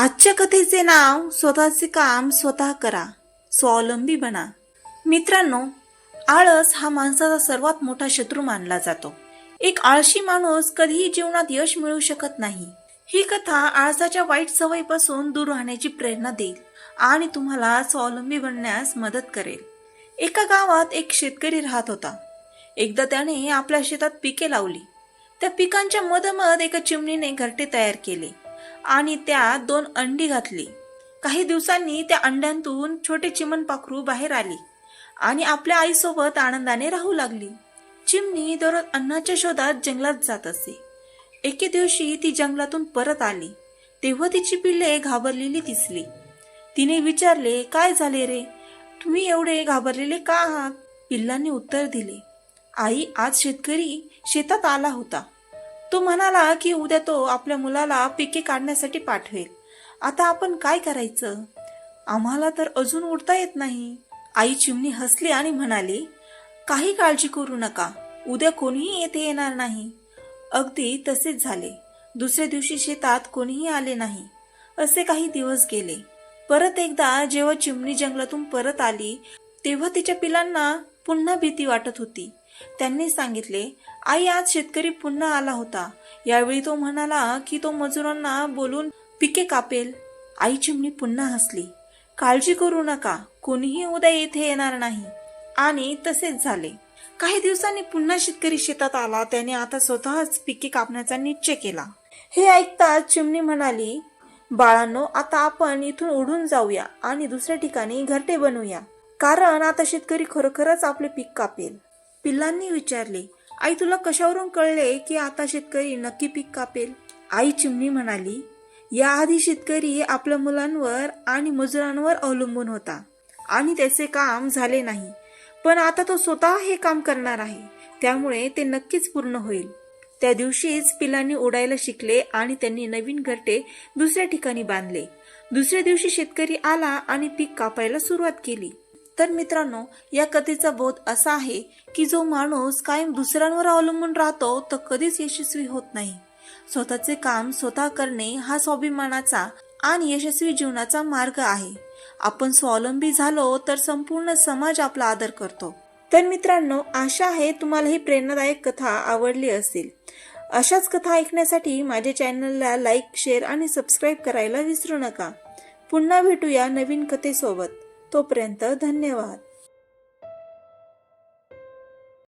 आजच्या कथेचे नाव स्वतःचे काम स्वतः करा स्वावलंबी बना. मित्रांनो आळस हा माणसाचा सर्वात मोठा शत्रू मानला जातो. एक आळशी माणूस कधीही जीवनात यश मिळू शकत नाही. ही कथा आळसाच्या वाईट सवयीपासून दूर राहण्याची प्रेरणा देईल आणि तुम्हाला स्वावलंबी बनण्यास मदत करेल. एका गावात एक शेतकरी राहत होता. एकदा त्याने आपल्या शेतात पिके लावली. त्या पिकांच्या मधोमध एका चिमणीने घरटे तयार केले. आणि त्यात दोन अंडी घातली. काही दिवसांनी त्या अंड्यांतून छोटे चिमण पाखरू बाहेर आली आणि आपल्या आईसोबत आनंदाने राहू लागली. चिमणी दररोज अन्नाच्या शोधात जंगलात जात असे. एके दिवशी ती जंगलातून परत आली. तेव्हा तिची पिल्ले घाबरलेली दिसली. तिने विचारले काय झाले रे? तुम्ही एवढे घाबरलेले का आहात? पिल्लांनी उत्तर दिले आई आज शेतकरी शेतात आला होता. तो म्हणाला की उद्या तो आपल्या मुलाला पिके काढण्यासाठी पाठवेल. आता आपण काय करायचं? आम्हाला तर अजून उडता येत नाही. आई चिमणी हसली आणि म्हणाली काही काळजी करू नका. उद्या कोणीही येथे येणार नाही. अगदी तसेच झाले. दुसऱ्या दिवशी शेतात कोणीही आले नाही. असे काही दिवस गेले. परत एकदा जेव्हा चिमणी जंगलातून परत आली तेव्हा तिच्या पिलांना पुन्हा भीती वाटत होती. त्यांनी सांगितले आई आज शेतकरी पुन्हा आला होता. यावेळी तो म्हणाला की तो मजुरांना बोलून पिके कापेल. आई चिमणी पुन्हा हसली. काळजी करू नका. कोणीही उद्या येथे येणार नाही. आणि तसेच झाले. काही दिवसांनी पुन्हा शेतकरी शेतात आला. त्याने आता स्वतःच पिके कापण्याचा निश्चय केला. हे ऐकताच चिमणी म्हणाली बाळांनो आता आपण इथून उडून जाऊया आणि दुसऱ्या ठिकाणी घरटे बनवूया कारण आता शेतकरी खरोखरच आपले पीक कापेल. पिल्लांनी विचारले आई तुला कशावरून कळले की आता शेतकरी नक्की पीक कापेल? आई चिमणी म्हणाली याआधी शेतकरी आपल्या मुलांवर आणि मजुरांवर अवलंबून होता आणि त्याचे काम झाले नाही पण आता तो स्वतः हे काम करणार आहे त्यामुळे ते नक्कीच पूर्ण होईल. त्या दिवशीच पिलांनी उडायला शिकले आणि त्यांनी नवीन घरटे दुसऱ्या ठिकाणी बांधले. दुसऱ्या दिवशी शेतकरी आला आणि पीक कापायला सुरुवात केली. तर मित्रांनो या कथेचा बोध असा आहे की जो माणूस कायम दुसऱ्यांवर अवलंबून राहतो तो कधीच यशस्वी होत नाही. स्वतःचे काम स्वतः करणे हा स्वाभिमानाचा आणि यशस्वी जीवनाचा मार्ग आहे. आपण स्वावलंबी झालो तर संपूर्ण समाज आपला आदर करतो. तर मित्रांनो आशा आहे तुम्हाला ही प्रेरणादायक कथा आवडली असेल. अशाच कथा ऐकण्यासाठी माझ्या चॅनलला लाईक शेअर आणि सबस्क्राईब करायला विसरू नका. पुन्हा भेटूया नवीन कथेसोबत. तोपर्यंत धन्यवाद.